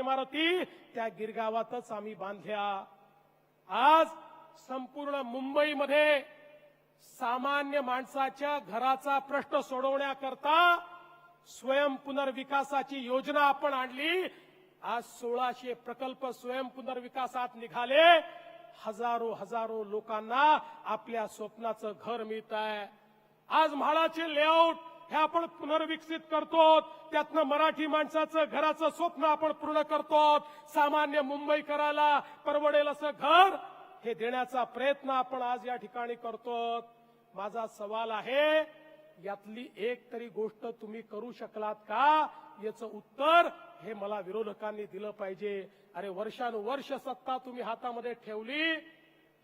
इमारती त्या गिरगावातच आम्ही बांधल्या. आज संपूर्ण मुंबईमध्ये सामान्य माणसाच्या घराचा प्रश्न सोडवण्याकरता स्वयं पुनर्विकासाची योजना आपण आणली. आज सोळाशे प्रकल्प स्वयं पुनर्विकासात निघाले. हजारो हजारो लोकांना आपल्या स्वप्नाचं घर मिळत आहे आज म्हाडाचे लेआउट हे आपण पुनर्विकसित करतो त्यातनं मराठी माणसाचं घराचं स्वप्न आपण पूर्ण करतो सामान्य मुंबईकराला परवडेल असं घर हे देण्याचा प्रयत्न आपण आज या ठिकाणी करतो माझा सवाल आहे यातली एक तरी गोष्ट तुम्ही करू शकलात का? याचं उत्तर हे मला विरोधकांनी दिलं पाहिजे. अरे वर्षानुवर्ष सत्ता तुम्ही हातामध्ये ठेवली.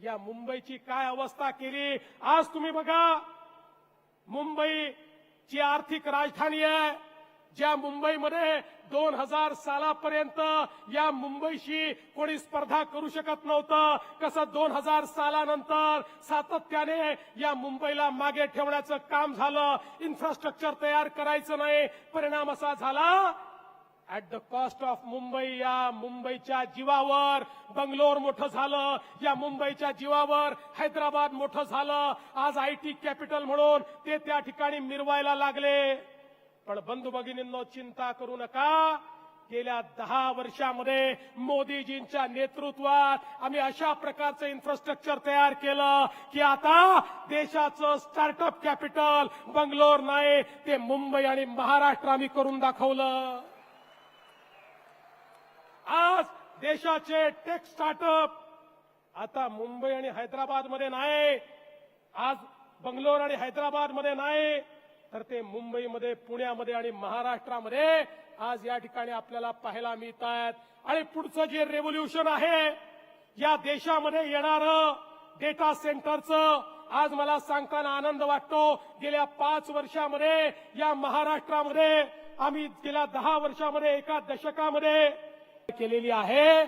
या मुंबईची काय अवस्था केली? आज तुम्ही बघा मुंबई जी आर्थिक राजधानी आहे ज्या मुंबईमध्ये दोन हजार सालापर्यंत या मुंबईशी कोणी स्पर्धा करू शकत नव्हतं. कसं दोन हजार सालानंतर सातत्याने या मुंबईला मागे ठेवण्याचं काम झालं. इन्फ्रास्ट्रक्चर तयार करायचं नाही. परिणाम असा झाला at the cost of Mumbai या मुंबईच्या जीवावर बंगलोर मोठं झालं. या मुंबईच्या जीवावर हैदराबाद मोठं झालं. आज आय टी कॅपिटल म्हणून ते त्या ठिकाणी मिरवायला लागले. पण बंधू भगिनींनो चिंता करू नका. गेल्या दहा वर्षामध्ये मोदीजींच्या नेतृत्वात आम्ही अशा प्रकारचं इन्फ्रास्ट्रक्चर तयार केलं की आता देशाचं स्टार्टअप कॅपिटल बंगलोर नाही ते मुंबई आणि महाराष्ट्र आम्ही करून दाखवलं. आज देशाचे टेक स्टार्टअप आता मुंबई आणि हैदराबादमध्ये नाही आज बंगलोर आणि हैदराबादमध्ये नाही तर ते मुंबईमध्ये पुण्यामध्ये आणि महाराष्ट्रामध्ये आज या ठिकाणी आपल्याला पाहायला मिळत आहेत आणि पुढचं जे रेव्होल्युशन आहे या देशामध्ये येणारं डेटा सेंटरचं आज मला सांगताना आनंद वाटतो. गेल्या पाच वर्षामध्ये या महाराष्ट्रामध्ये आम्ही गेल्या दहा वर्षामध्ये एका दशकामध्ये केलेली आहे.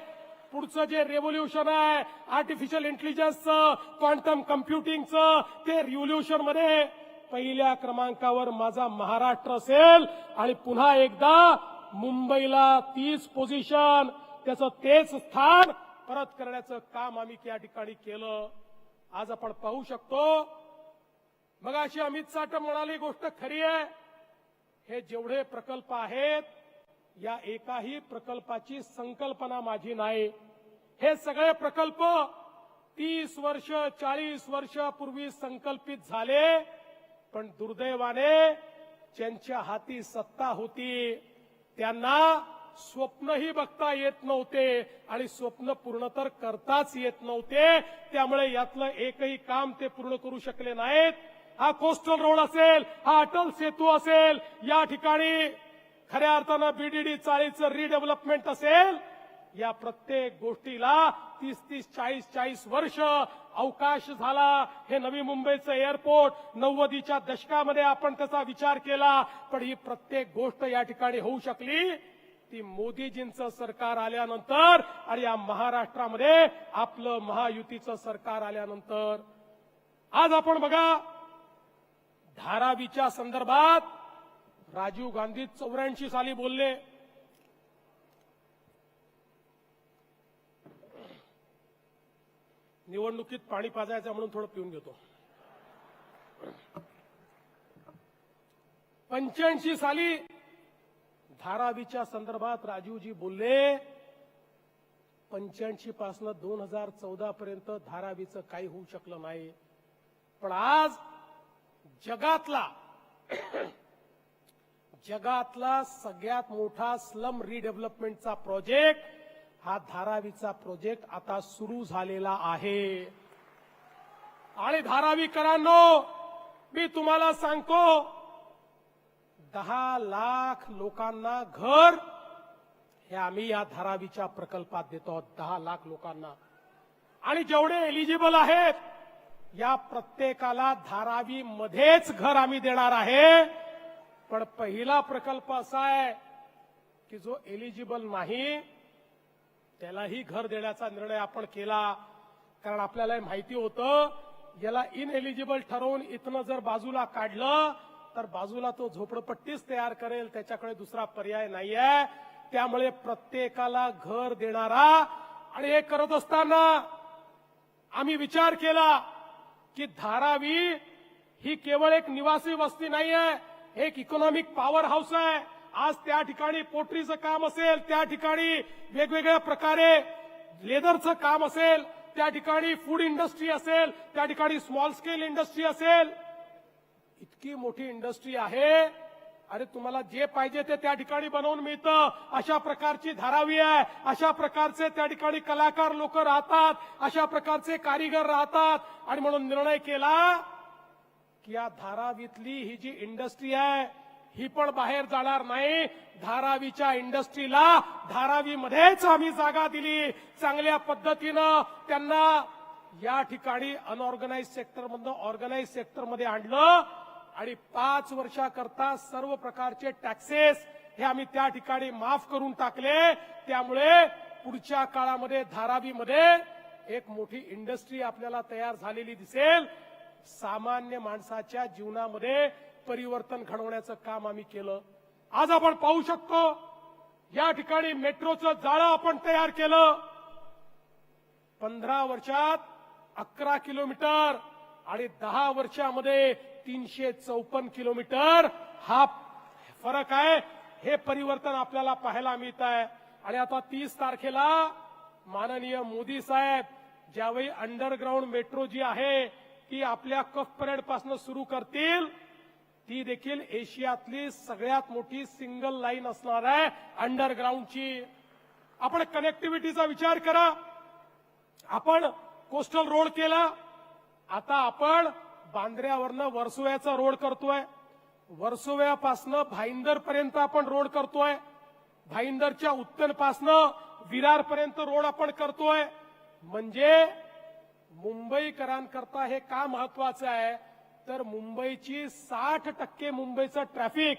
पुढचं जे रेव्होल्युशन आहे आर्टिफिशियल इंटेलिजन्सचं क्वांटम कम्प्युटिंगचं ते रिव्होल्युशनमध्ये पहिल्या क्रमांकावर माझा महाराष्ट्र असेल. आणि पुन्हा एकदा मुंबईला तीच पोझिशन त्याचं तेच स्थान परत करण्याचं काम आम्ही या ठिकाणी केलं. आज आपण पाहू शकतो. मग अशी अमित साठम म्हणाली गोष्ट खरी आहे. हे जेवढे प्रकल्प आहेत या एकाही प्रकल्पाची संकल्पना माझी नाही. हे सगळे प्रकल्प तीस वर्ष चाळीस वर्षापूर्वी संकल्पित झाले पण दुर्दैवाने ज्यांच्या हाती सत्ता होती त्यांना स्वप्नही बघता येत नव्हते आणि स्वप्न पूर्ण तर करताच येत नव्हते. त्यामुळे यातलं एकही काम ते पूर्ण करू शकले नाहीत. हा कोस्टल रोड असेल हा अटल सेतू असेल या ठिकाणी खऱ्या अर्थानं बीडीडी चाळीचं रिडेव्हलपमेंट असेल या प्रत्येक गोष्टीला तीस तीस चाळीस चाळीस वर्ष अवकाश झाला. हे नवी मुंबईचं एअरपोर्ट नव्वदीच्या दशकामध्ये आपण त्याचा विचार केला पण ही प्रत्येक गोष्ट या ठिकाणी होऊ शकली. ती मोदीजींचं सरकार आल्यानंतर आणि या महाराष्ट्रामध्ये आपलं महायुतीचं सरकार आल्यानंतर. आज आपण बघा धारावीच्या संदर्भात राजीव गांधी चौऱ्याऐंशी साली बोलले. निवडणुकीत पाणी पाजायचं म्हणून थोडं पिऊन घेतो. पंच्याऐंशी साली धारावीच्या संदर्भात राजीवजी बोलले पंच्याऐंशी पासून दोन हजार चौदा पर्यंत धारावीचं काही होऊ शकलं नाही. पण आज जगातला जगातला सगळ्यात मोठा स्लम रिडेव्हलपमेंटचा प्रोजेक्ट हा धारावीचा प्रोजेक्ट आता सुरू झालेला आहे. आणि धारावीकरांनो मी तुम्हाला सांगतो दहा लाख लोकांना घर हे आम्ही या धारावीच्या प्रकल्पात देतो आहोत दहा लाख लोकांना. आणि जेवढे एलिजिबल आहेत या प्रत्येकाला धारावी मध्येच घर आम्ही देणार आहे. पण पहिला प्रकल्प असा आहे की जो एलिजिबल नाही त्यालाही घर देण्याचा निर्णय आपण केला. कारण आपल्याला माहिती होतं याला इनएलिजिबल ठरवून इथनं जर बाजूला काढलं तर बाजूला तो झोपडपट्टीच तयार करेल त्याच्याकडे दुसरा पर्याय नाहीये. त्यामुळे प्रत्येकाला घर देणारा आणि हे करत असताना आम्ही विचार केला की धारावी ही केवळ एक निवासी वस्ती नाही आहे एक इकॉनॉमिक पॉवर हाऊस आहे. आज त्या ठिकाणी पोटरीचं काम असेल त्या ठिकाणी वेगवेगळ्या प्रकारे लेदरचं काम असेल त्या ठिकाणी फूड इंडस्ट्री असेल त्या ठिकाणी स्मॉल स्केल इंडस्ट्री असेल. इतकी मोठी इंडस्ट्री आहे. अरे तुम्हाला जे पाहिजे ते त्या ठिकाणी बनवून मिळतं. अशा प्रकारची धारावी आहे. अशा प्रकारचे त्या ठिकाणी कलाकार लोक राहतात. अशा प्रकारचे कारीगर राहतात. आणि म्हणून निर्णय केला या धारावीतली ही जी इंडस्ट्री आहे ही पण बाहेर जाणार नाही. धारावीच्या इंडस्ट्रीला धारावीमध्येच आम्ही जागा दिली. चांगल्या पद्धतीनं त्यांना या ठिकाणी अनऑर्गनाइज सेक्टरमधनं ऑर्गनाईज ऑर्गनाइज सेक्टरमध्ये आणलं. आणि पाच वर्षाकरता सर्व प्रकारचे टॅक्सेस हे आम्ही त्या ठिकाणी माफ करून टाकले. त्यामुळे पुढच्या काळामध्ये धारावीमध्ये एक मोठी इंडस्ट्री आपल्याला तयार झालेली दिसेल. सामान्य माणसाच्या जीवनामध्ये परिवर्तन घडवण्याचं काम आम्ही केलं. आज आपण पाहू शकतो या ठिकाणी मेट्रोचं जाळं आपण तयार केलं. पंधरा वर्षात अकरा किलोमीटर आणि दहा वर्षामध्ये तीनशे चौपन्न किलोमीटर. हा फरक आहे हे परिवर्तन आपल्याला पाहायला मिळत आहे. आणि आता तीस तारखेला माननीय मोदी साहेब ज्यावेळी अंडरग्राऊंड मेट्रो जी आहे ती आपल्या कफ परेडपासून सुरू करतील. ती देखील एशियातली सगळ्यात मोठी सिंगल लाईन असणार आहे अंडरग्राऊंडची. आपण कनेक्टिव्हिटीचा विचार करा. आपण कोस्टल रोड केला. आता आपण बांद्र्यावरनं वर्सोव्याचा रोड करतोय. वर्सोव्यापासनं भाईंदर पर्यंत आपण रोड करतोय. भाईंदरच्या उत्तरपासनं विरारपर्यंत रोड आपण करतोय. म्हणजे मुंबईकरांकरता हे का महत्वाचं आहे? तर मुंबईची साठ टक्के मुंबईचं ट्रॅफिक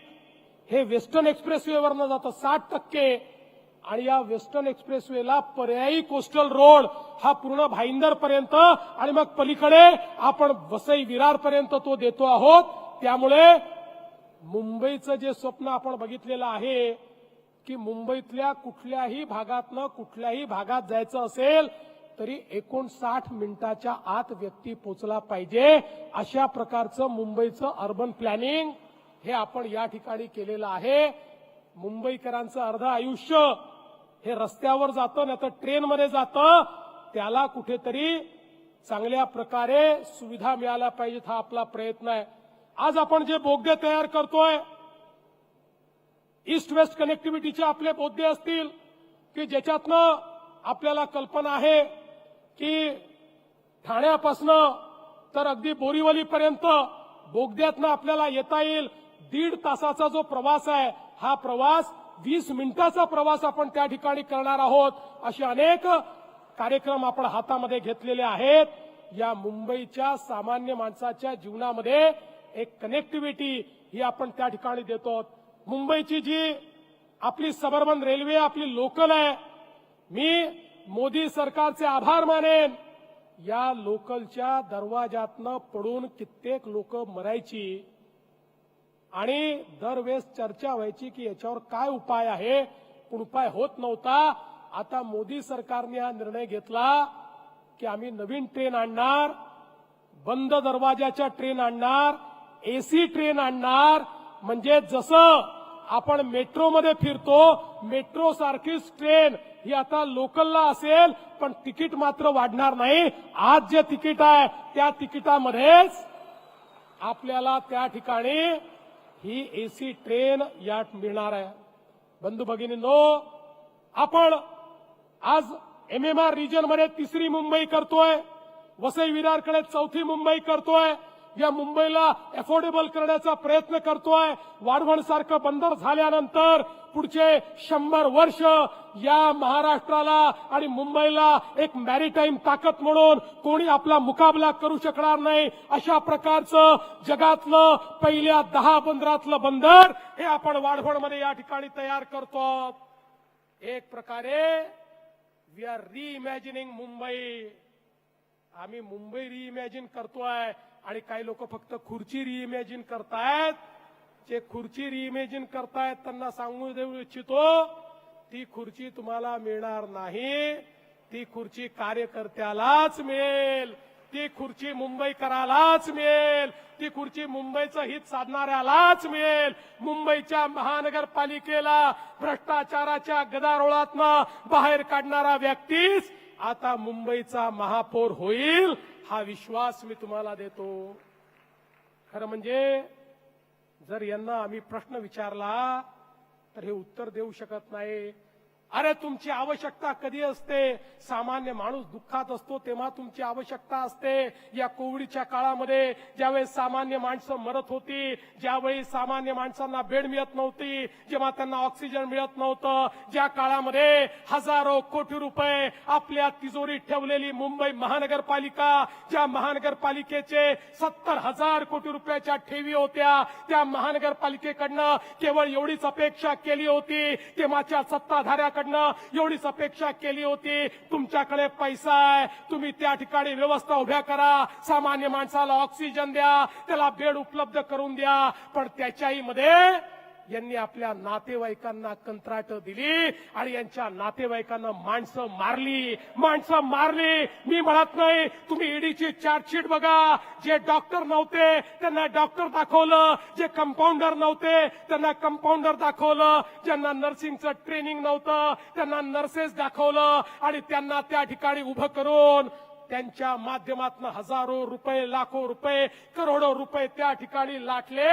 हे वेस्टर्न एक्सप्रेसवेवरनं जातं साठ टक्के. आणि या वेस्टर्न एक्सप्रेसवेला पर्यायी कोस्टल रोड हा पूर्ण भाईंदर पर्यंत आणि मग पलीकडे आपण वसई विरार पर्यंत तो देतो आहोत. त्यामुळे मुंबईचं जे स्वप्न आपण बघितलेलं आहे की मुंबईतल्या कुठल्याही भागातनं कुठल्याही भागात जायचं असेल तरी एकोणसाठ मिनिटाच्या आत व्यक्ती पोचला पाहिजे. अशा प्रकारचं मुंबईचं अर्बन प्लॅनिंग हे आपण या ठिकाणी केलेलं आहे. मुंबईकरांचं अर्ध आयुष्य हे रस्त्यावर जातं नाही तर ट्रेनमध्ये जातं. त्याला कुठेतरी चांगल्या प्रकारे सुविधा मिळाल्या पाहिजेत हा आपला प्रयत्न आहे. आज आपण जे बोगदे तयार करतोय ईस्ट वेस्ट कनेक्टिव्हिटीचे आपले बोगदे असतील की ज्याच्यातनं आपल्याला कल्पना आहे की ठाण्यापासनं तर अगदी बोरीवलीपर्यंत बोगद्यातनं आपल्याला येता येईल. दीड तासाचा जो प्रवास आहे हा प्रवास वीस मिनिटाचा प्रवास आपण त्या ठिकाणी करणार आहोत. असे अनेक कार्यक्रम आपण हातामध्ये घेतलेले आहेत. या मुंबईच्या सामान्य माणसाच्या जीवनामध्ये एक कनेक्टिव्हिटी ही आपण त्या ठिकाणी देतो. मुंबईची जी आपली सबर्बन रेल्वे आपली लोकल आहे मी मोदी सरकारचे आभार मानेन. या लोकलच्या दरवाजातनं पडून कित्येक लोक मरायची. आणि दरवेळेस चर्चा व्हायची की याच्यावर काय उपाय आहे? पण उपाय होत नव्हता. आता मोदी सरकारने हा निर्णय घेतला की आम्ही नवीन ट्रेन आणणार बंद दरवाजाच्या ट्रेन आणणार एसी ट्रेन आणणार. म्हणजे जसं आपण मेट्रोमध्ये फिरतो मेट्रो सारखीच ट्रेन ही आता लोकलला असेल पण तिकीट मात्र वाढणार नाही. आज जे तिकीट आहे त्या तिकिटामध्येच आपल्याला त्या ठिकाणी ही एसी ट्रेन यात मिळणार आहे. बंधू भगिनींनो आपण आज एम एम रिजनमध्ये तिसरी मुंबई करतोय वसई विरारकडे चौथी मुंबई करतोय या मुंबईला अफोर्डेबल करण्याचा प्रयत्न करतोय. वाढवणसारखं बंदर झाल्यानंतर पुढचे शंभर वर्ष या महाराष्ट्राला आणि मुंबईला एक मॅरीटाईम ताकद म्हणून कोणी आपला मुकाबला करू शकणार नाही. अशा प्रकारचं जगातलं पहिल्या दहा बंदरातलं बंदर हे आपण वाढवणमध्ये या ठिकाणी तयार करतो. एक प्रकारे वी आर रिइमॅजिनिंग मुंबई. आम्ही मुंबई रिइमॅजिन करतोय. आणि काही लोक फक्त खुर्ची रिइमॅजिन करतायत. जे खुर्ची रिइमॅजिन करतायत त्यांना सांगू देऊ इच्छितो ती खुर्ची तुम्हाला मिळणार नाही. ती खुर्ची कार्यकर्त्यालाच मिळेल. ती खुर्ची मुंबईकरालाच मिळेल. ती खुर्ची मुंबईचं हित साधणाऱ्यालाच मिळेल. मुंबईच्या महानगरपालिकेला भ्रष्टाचाराच्या गदारोळातनं बाहेर काढणारा व्यक्तीच आता मुंबईचा महापौर होईल. हा विश्वास मी तुम्हाला देतो. खरं म्हणजे जर यांना आम्ही प्रश्न विचारला तर हे उत्तर देऊ शकत नाही. अरे तुमची आवश्यकता कधी असते? सामान्य माणूस दुःखात असतो तेव्हा तुमची आवश्यकता असते. या कोविडच्या काळामध्ये ज्यावेळेस सामान्य माणसं मरत होती ज्यावेळी सामान्य माणसांना बेड मिळत नव्हती जेव्हा त्यांना ऑक्सिजन मिळत नव्हतं ज्या काळामध्ये हजारो कोटी रुपये आपल्या तिजोरीत ठेवलेली मुंबई महानगरपालिका ज्या महानगरपालिकेचे सत्तर हजार कोटी रुपयाच्या ठेवी होत्या त्या महानगरपालिकेकडनं केवळ एवढीच अपेक्षा केली होती तेव्हाच्या तुमच्याकडनं एवढीच अपेक्षा केली होती. तुमच्याकडे पैसा आहे. तुम्ही त्या ठिकाणी व्यवस्था उभ्या करा. सामान्य माणसाला ऑक्सिजन द्या. त्याला बेड उपलब्ध करून द्या. पण त्याच्याही मध्ये यांनी आपल्या नातेवाईकांना कंत्राट दिली आणि यांच्या नातेवाईकांना माणसं मारली. माणसं मारली. मी म्हणत नाही तुम्ही ईडीची चार्जशीट बघा. जे डॉक्टर नव्हते त्यांना डॉक्टर दाखवलं. जे कंपाऊंडर नव्हते त्यांना कंपाऊंडर दाखवलं. ज्यांना नर्सिंगचं ट्रेनिंग नव्हतं त्यांना नर्सेस दाखवलं. आणि त्यांना त्या ठिकाणी उभं करून त्यांच्या माध्यमातून हजारो रुपये लाखो रुपये करोडो रुपये त्या ठिकाणी लाटले.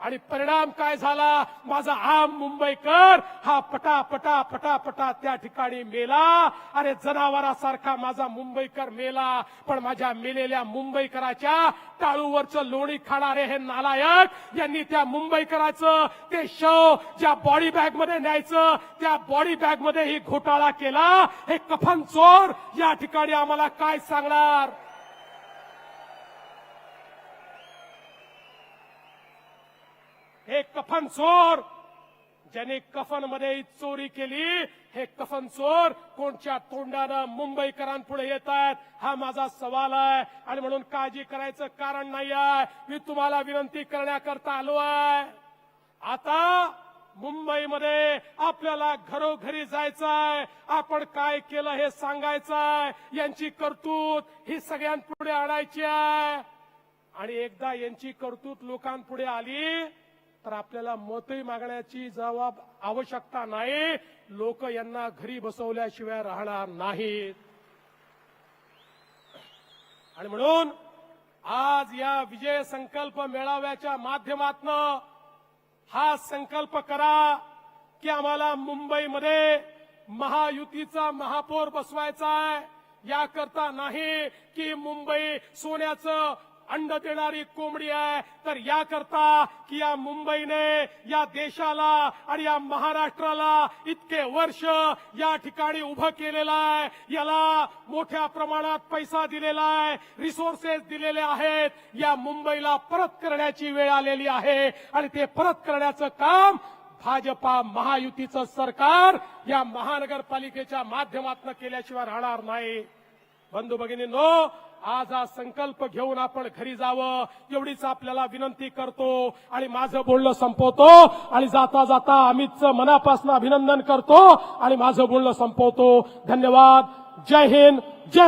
आणि परिणाम काय झाला? माझा आम मुंबईकर हा पटा पटा पटा पटा त्या ठिकाणी मेला. अरे जनावरासारखा माझा मुंबईकर मेला. पण माझ्या मेलेल्या मुंबईकराच्या टाळूवरचं लोणी खाणारे हे नालायक यांनी त्या मुंबईकराचं ते शव ज्या बॉडी बॅगमध्ये न्यायचं त्या बॉडी बॅगमध्ये ही घोटाळा केला. हे कफन चोर या ठिकाणी आम्हाला काय सांगणार हे कफन चोर. ज्याने कफनमध्ये चोरी केली हे कफन चोर कोणच्या तोंडानं मुंबईकरांपुढे येत आहेत हा माझा सवाल आहे. आणि म्हणून काळजी करायचं कारण नाही आहे. मी तुम्हाला विनंती करण्याकरता आलो आहे. आता मुंबईमध्ये आपल्याला घरोघरी जायचंय आपण काय केलं हे सांगायचंय यांची कर्तूत ही सगळ्यांपुढे आणायची आहे. आणि एकदा यांची कर्तूत लोकांपुढे आली तर आपल्याला मतही मागण्याची जबाब आवश्यकता नाही. लोक यांना घरी बसवल्याशिवाय राहणार नाहीत. आणि म्हणून आज या विजय संकल्प मेळाव्याच्या माध्यमातनं हा संकल्प करा की आम्हाला मुंबईमध्ये महायुतीचा महापौर बसवायचा आहे. याकरता नाही की मुंबई सोन्याचं अंड देणारी कोंबडी आहे. तर याकरता की या मुंबईने या देशाला आणि या महाराष्ट्राला इतके वर्ष या ठिकाणी उभं केलेलं आहे. याला मोठ्या प्रमाणात पैसा दिलेला आहे. रिसोर्सेस दिलेले आहेत. या मुंबईला परत करण्याची वेळ आलेली आहे. आणि ते परत करण्याचं काम भाजपा महायुतीचं सरकार या महानगरपालिकेच्या माध्यमातून केल्याशिवाय राहणार नाही. बंधू भगिनींनो आज हा संकल्प घेऊन आपण घरी जावं एवढीच आपल्याला विनंती करतो आणि माझं बोलणं संपवतो आणि जाता जाता अमितचं मनापासून अभिनंदन करतो आणि माझं बोलणं संपवतो. धन्यवाद. जय हिंद. जय